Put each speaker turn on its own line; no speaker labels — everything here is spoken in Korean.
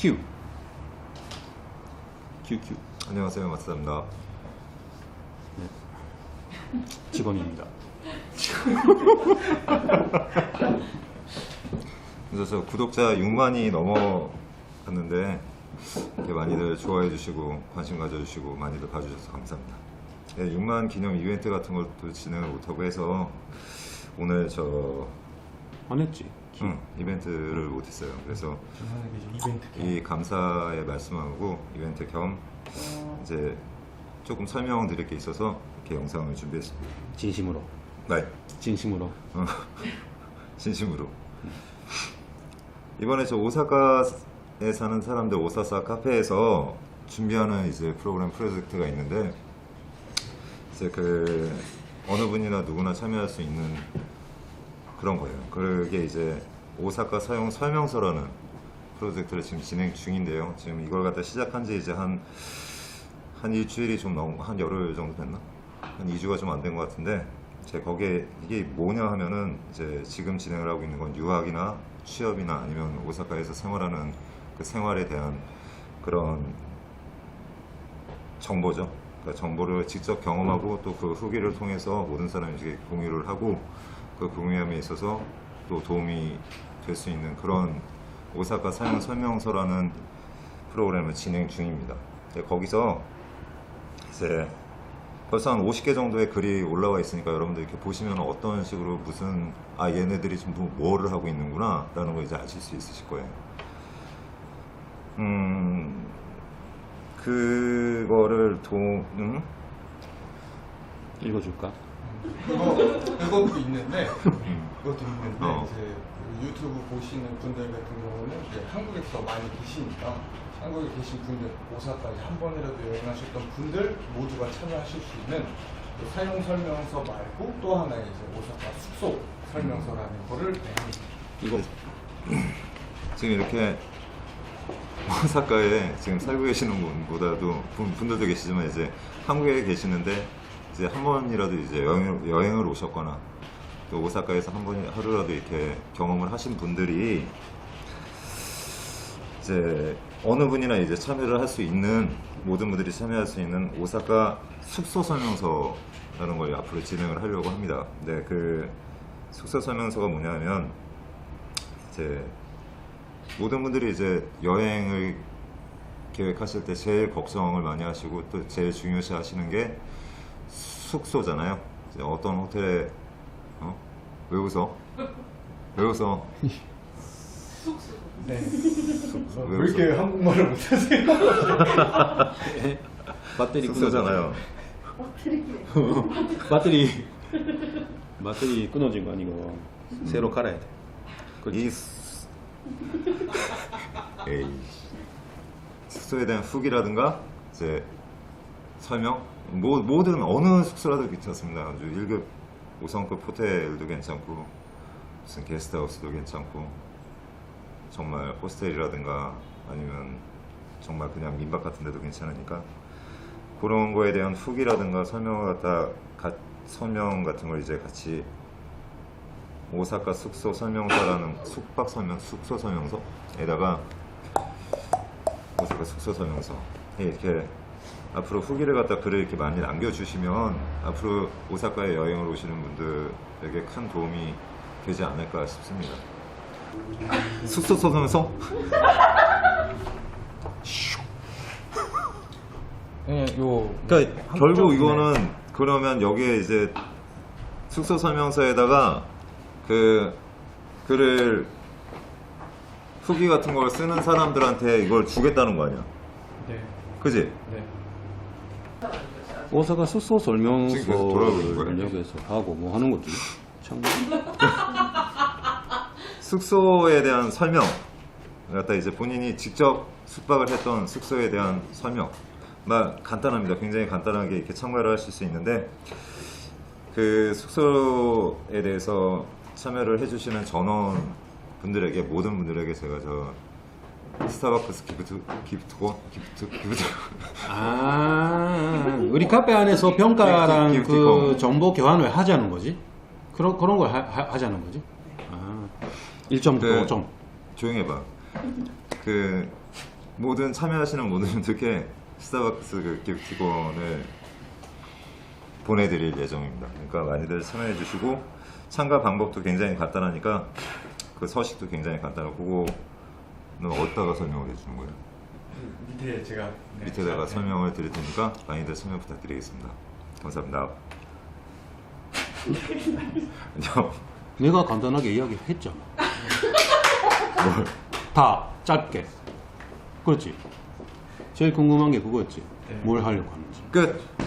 Q. QQ.
안녕하세요 마스다입니다.
직원입니다.
그래서 저 구독자 6만이 넘어갔는데 이렇게 많이들 좋아해 주시고 관심 가져주시고 많이들 봐주셔서 감사합니다. 네, 6만 기념 이벤트 같은 것도 진행을 못하고 해서 오늘 저
안 했지.
응, 이벤트를 못했어요. 그래서
이벤트
이 감사의 말씀하고 이벤트 겸 이제 조금 설명드릴 게 있어서 이렇게 영상을 준비했습니다.
진심으로.
네.
진심으로.
어, 진심으로. 이번에 저 오사카에 사는 사람들 오사사 카페에서 준비하는 이제 프로그램 프로젝트가 있는데 이제 그 어느 분이나 누구나 참여할 수 있는 그런 거예요. 그게 이제 오사카 사용 설명서라는 프로젝트를 지금 진행 중인데요. 지금 이걸 갖다 시작한 지 이제 한, 한 일주일이 좀 넘고, 한 열흘 정도 됐나? 한 2주가 좀 안 된 것 같은데, 제 거기에 이게 뭐냐 하면은 이제 지금 진행을 하고 있는 건 유학이나 취업이나 아니면 오사카에서 생활하는 그 생활에 대한 그런 정보죠. 그러니까 정보를 직접 경험하고 또 그 후기를 통해서 모든 이제 공유를 하고 그 공유함에 있어서 또 도움이 될 수 있는 그런 오사카 사용 설명서라는 프로그램을 진행 중입니다. 근데 거기서 이제 벌써 한 50개 정도의 글이 올라와 있으니까 여러분들 이렇게 보시면 어떤 식으로 무슨 아 얘네들이 지금 뭐- 뭐를 하고 있는구나 라는 걸 이제 아실 수 있으실 거예요. 음 그거를 도 음?
읽어줄까?
그거 그것도 있는데 그것도 있는데
어.
이제 그 유튜브 보시는 분들 같은 경우는 이제 한국에서 많이 계시니까 한국에 계신 분들 오사카에 한 번이라도 여행하셨던 분들 모두가 참여하실 수 있는 그 사용 설명서 말고 또 하나의 이제 오사카 숙소 설명서라는 거를 내는
이거
지금 이렇게 오사카에 지금 살고 계시는 분보다도 분, 분들도 계시지만 이제 한국에 계시는데 이제 한 번이라도 이제 여행, 여행을 오셨거나 또 오사카에서 한 번 하루라도 이렇게 경험을 하신 분들이 이제 어느 분이나 이제 참여를 할 수 있는 모든 분들이 참여할 수 있는 오사카 숙소 설명서라는 걸 앞으로 진행을 하려고 합니다. 근데 그 숙소 설명서가 뭐냐면 이제 모든 분들이 이제 여행을 계획하실 때 제일 걱정을 많이 하시고 또 제일 중요시 하시는 게 숙소잖아요. 어떤 호텔에 어? 왜 웃어? 왜 웃어?
네. 왜왜 이렇게 한국말을 못하세요?
배터리
숙소잖아요.
배터리 배터리 끊어진 거 아니고 새로 깔아야 돼. 그렇지.
이 수- 에이 숙소에 대한 후기라든가 이제 설명 뭐, 뭐든 어느 숙소라도 괜찮습니다. 아주 1급 5성급 호텔도 괜찮고 무슨 게스트하우스도 괜찮고 정말 호스텔이라든가 아니면 정말 그냥 민박 같은 데도 괜찮으니까 그런 거에 대한 후기라든가 설명을 갖다 가, 설명 같은 걸 이제 같이 오사카 숙소 설명서라는 숙박 설명 숙소 설명서에다가 오사카 숙소 설명서 예, 이렇게 앞으로 후기를 갖다 글을 이렇게 많이 남겨주시면 앞으로 오사카에 여행을 오시는 분들에게 큰 도움이 되지 않을까 싶습니다. 숙소 설명서?
네, 요
그러니까 결국
쪽,
이거는 그러면 여기에 이제 숙소 설명서에다가 그 글을 후기 같은 걸 쓰는 사람들한테 이걸 주겠다는 거 아니야?
네.
그지?
네.
오사카 숙소
지금 계속 돌아오고 있는 거야?
설명서를 여기서 하고 뭐 하는 거지? 참.
숙소에 대한 설명 갖다 이제 본인이 직접 숙박을 했던 숙소에 대한 설명 막 간단합니다. 굉장히 간단하게 이렇게 참가를 하실 수 있는데 그 숙소에 대해서 참여를 해주시는 전원 분들에게 모든 분들에게 제가 저 스타벅스 기프트 기프트콘 기프트 기프트
아, 우리 카페 안에서 평가랑
기프티-
그
기프티콘.
정보 교환을 하자는 거지? 그런 그런 걸 하, 하, 자는 거지? 아, 1점,
그-
5점.
조용히 해봐. 그 모든 참여하시는 모든 분들께 스타벅스 그 기프티콘을 보내드릴 예정입니다. 그러니까 많이들 참여해 주시고 참가 방법도 굉장히 간단하니까 그 서식도 굉장히 간단하고 그거는 어디다가 설명을 해주는 거예요?
밑에 제가 네,
밑에다가
네.
설명을 드릴 테니까 많이들 참여 부탁드리겠습니다. 감사합니다. 안녕.
내가 간단하게 이야기했잖아.
뭘?
다 짧게. 그렇지. 제일 궁금한 게 그거였지.
네.
뭘 하려고 하는지.
끝.